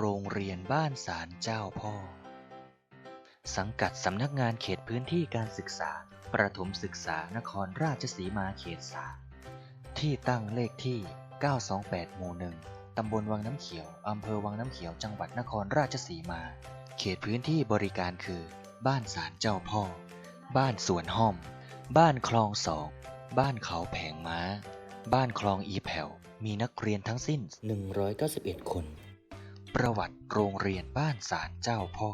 โรงเรียนบ้านสารเจ้าพ่อ สังกัดสำนักงานเขตพื้นที่การศึกษา ประถมศึกษานครราชสีมาเขตสาที่ตั้งเลขที่ 928 หมู่หนึ่งตำบลวังน้ำเขียว อำเภอวังน้ำเขียว จังหวัดนครราชสีมา เขตพื้นที่บริการคือ บ้านสารเจ้าพ่อ บ้านสวนห้อม บ้านคลองสอง บ้านเขาแผงม้า บ้านคลองอีแผ่ว มีนักเรียนทั้งสิ้น 191 คน ประวัติโรงเรียนบ้านสารเจ้าพ่อ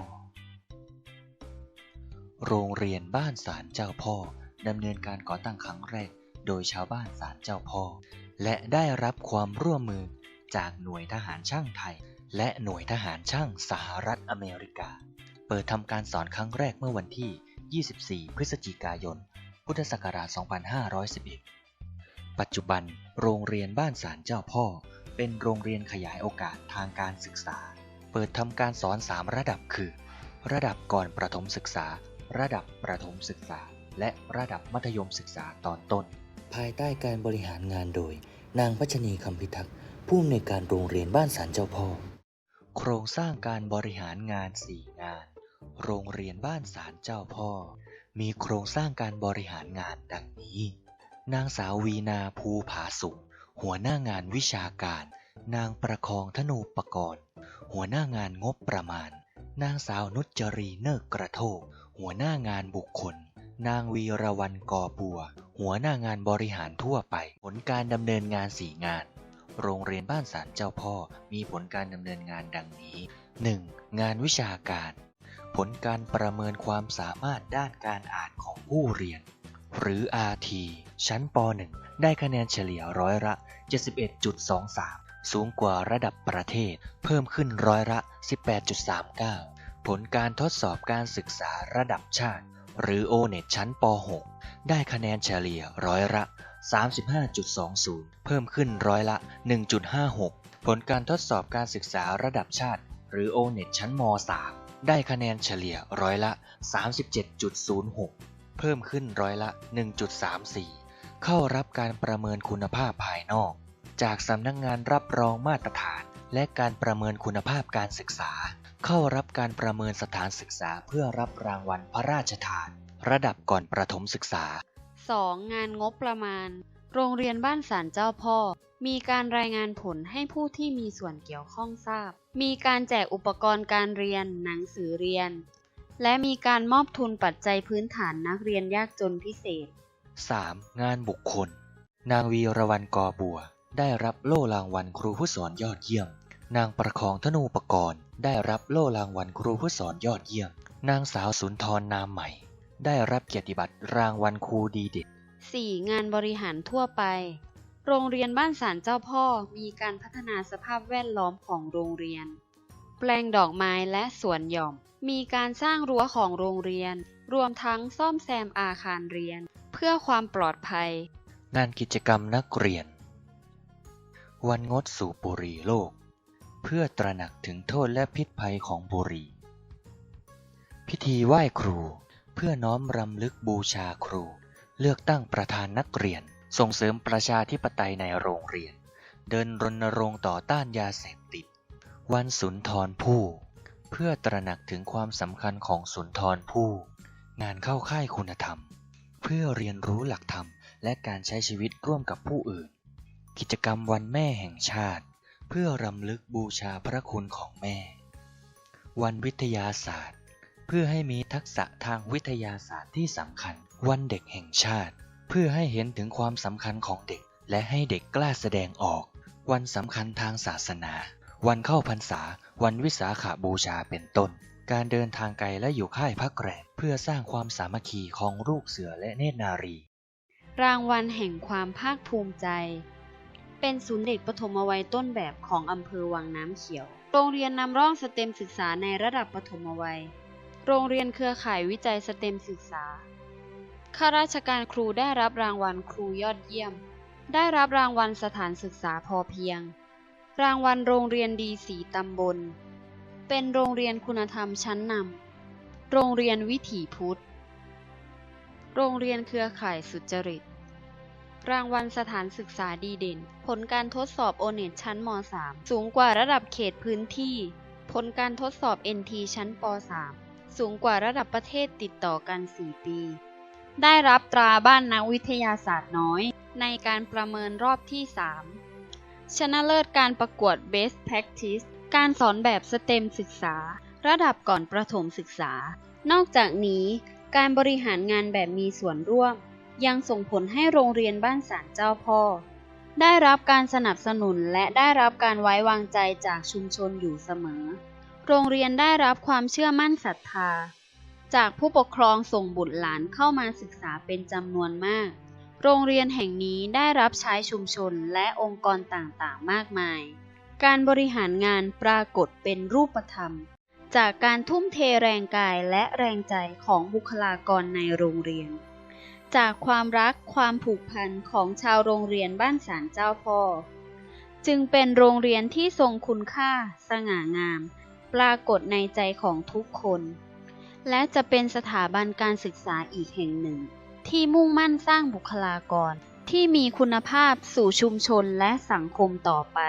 โรงเรียนบ้านสารเจ้าพ่อดำเนินการก่อตั้งครั้งแรกโดยชาวบ้านสารเจ้าพ่อ และได้รับความร่วมมือจากหน่วยทหารช่างไทย และหน่วยทหารช่างสหรัฐอเมริกา เปิดทำการสอนครั้งแรกเมื่อวันที่ 24 พฤศจิกายน พุทธศักราช 2511 ปัจจุบันโรงเรียนบ้านสารเจ้าพ่อ เป็นโรงเรียนขยายโอกาสทางการศึกษา เปิดทำการสอน 3 ระดับคือ ระดับก่อนประถมศึกษา ระดับประถมศึกษา และระดับมัธยมศึกษาตอนต้น ภายใต้การบริหารงานโดย นางพัชนีคำพิทักษ์ผู้อำนวยการโรงเรียนบ้านสารเจ้าพ่อ โครงสร้างการบริหารงาน 4 งาน โรงเรียนบ้านสารเจ้าพ่อ มีโครงสร้างการบริหารงานดังนี้ นางสาววีนาภูผาสุข หัวหน้างานวิชาการ นางประคองธนูปกรณ์ หัวหน้างานงบประมาณ นางสาวนุจรีเนิกกระโทก หัวหน้างานบุคคล นางวีรวันกอบัว หัวหน้างานบริหารทั่วไป ผลการดำเนินงานสี่งาน โรงเรียนบ้านสารเจ้าพ่อมีผลการดำเนินงานดังนี้ 1. งานวิชาการ ผลการประเมินความสามารถด้านการอ่านของผู้เรียน หรือ RT ชั้นป .1 ได้คะแนนเฉลี่ยร้อยละ 71.23 สูงกว่าระดับประเทศ เพิ่มขึ้นร้อยละ 18.39 ผลการทดสอบการศึกษาระดับชาติ หรือ O-NET ชั้นป .6 ได้คะแนนเฉลี่ยร้อยละ 35.20 เพิ่มขึ้นร้อยละ 1.56 ผลการทดสอบการศึกษาระดับชาติ หรือ O-NET ชั้นม .3 ได้คะแนนเฉลี่ยร้อยละ 37.06 เพิ่มขึ้นร้อยละ 1.34 เข้ารับการประเมินคุณภาพภายนอก จากสำนักงงานรับรองมาตรฐาน และการประเมินคุณภาพการศึกษา เข้ารับการประเมินสถานศึกษาเพื่อรับรางวัลพระราชทาน ระดับก่อนประถมศึกษา 2. งานงบประมาณ โรงเรียนบ้านสารเจ้าพ่อ มีการรายงานผลให้ผู้ที่มีส่วนเกี่ยวข้องทราบ มีการแจกอุปกรณ์การเรียน หนังสือเรียน และมีการมอบทุนปัจจัยพื้นฐานนักเรียนยากจนพิเศษ 3. งานบุคคล นางวีรวันกอบัว ได้รับโล่รางวัลครูผู้สอนยอดเยี่ยม นางประคองธนูปกรณ์ได้รับโล่รางวัลครูผู้สอนยอดเยี่ยม นางสาวสุนทรนามใหม่ ได้รับเกียรติบัตรรางวัลครูดีเด่น 4. งานบริหารทั่วไป โรงเรียนบ้านสารเจ้าพ่อมีการพัฒนาสภาพแวดล้อมของโรงเรียน แปลงดอกไม้และสวนหย่อม มีการสร้างรั้วของโรงเรียน รวมทั้งซ่อมแซมอาคารเรียน เพื่อความปลอดภัย งานกิจกรรมนักเรียน วันงดสูบบุหรี่โลก เพื่อตระหนักถึงโทษและพิษภัยของบุหรี่ พิธีไหว้ครู เพื่อน้อมรำลึกบูชาครู เลือกตั้งประธานนักเรียน ส่งเสริมประชาธิปไตยในโรงเรียน เดินรณรงค์ต่อต้านยาเสพติด วันสุนทรภู่เพื่อตระหนักถึงความสำคัญของสุนทรภู่งานเข้าค่ายคุณธรรม เพื่อเรียนรู้หลักธรรมและการใช้ชีวิตร่วมกับผู้อื่น กิจกรรมวันแม่แห่งชาติ เพื่อรำลึกบูชาพระคุณของแม่ วันวิทยาศาสตร์ เพื่อให้มีทักษะทางวิทยาศาสตร์ที่สำคัญ วันเด็กแห่งชาติ เพื่อให้เห็นถึงความสำคัญของเด็ก และให้เด็กกล้าแสดงออก วันสำคัญทางศาสนา วันเข้าพรรษา วันวิสาขาบูชาเป็นต้น การเดินทางไกลและอยู่ค่ายพักแรมเพื่อสร้างความสามัคคีของลูกเสือและเนตรนารี รางวัลแห่งความภาคภูมิใจ เป็นศูนย์เด็กปฐมวัยต้นแบบของอำเภอวังน้ำเขียว โรงเรียนนำร่องสเต็มศึกษาในระดับปฐมวัย โรงเรียนเครือข่ายวิจัยสเต็มศึกษา ข้าราชการครูได้รับรางวัลครูยอดเยี่ยม ได้รับรางวัลสถานศึกษาพอเพียง รางวัลโรงเรียนดีสีตำบล เป็นโรงเรียนคุณธรรมชั้นนำ โรงเรียนวิถีพุทธ โรงเรียนเครือข่ายสุจริต รางวัลสถานศึกษาดีเด่น ผลการทดสอบโอเน็ตชั้นม .3 สูงกว่าระดับเขตพื้นที่ ผลการทดสอบ NT ชั้นป .3 สูงกว่าระดับประเทศติดต่อกัน 4 ปี ได้รับตราบ้านนักวิทยาศาสตร์น้อย ในการประเมินรอบที่ 3 ชนะเลิศการประกวด Best Practice การสอนแบบสเต็มศึกษา ระดับก่อนประถมศึกษา นอกจากนี้ การบริหารงานแบบมีส่วนร่วม ยังส่งผลให้โรงเรียนบ้านสารเจ้าพ่อ ได้รับการสนับสนุนและได้รับการไว้วางใจจากชุมชนอยู่เสมอ โรงเรียนได้รับความเชื่อมั่นศรัทธา จากผู้ปกครองส่งบุตรหลานเข้ามาศึกษาเป็นจำนวนมาก โรงเรียนแห่งนี้ได้รับใช้ชุมชนและองค์กรต่างๆ มากมาย การบริหารงานปรากฏเป็นรูปธรรม จากการทุ่มเทแรงกายและแรงใจของบุคลากรในโรงเรียน จากความรักความผูกพันของชาวโรงเรียนบ้านสารเจ้าพ่อ จึงเป็นโรงเรียนที่ทรงคุณค่า สง่างาม ปรากฏในใจของทุกคน และจะเป็นสถาบันการศึกษาอีกแห่งหนึ่ง ที่มุ่งมั่นสร้างบุคลากรที่มีคุณภาพสู่ชุมชนและสังคมต่อไป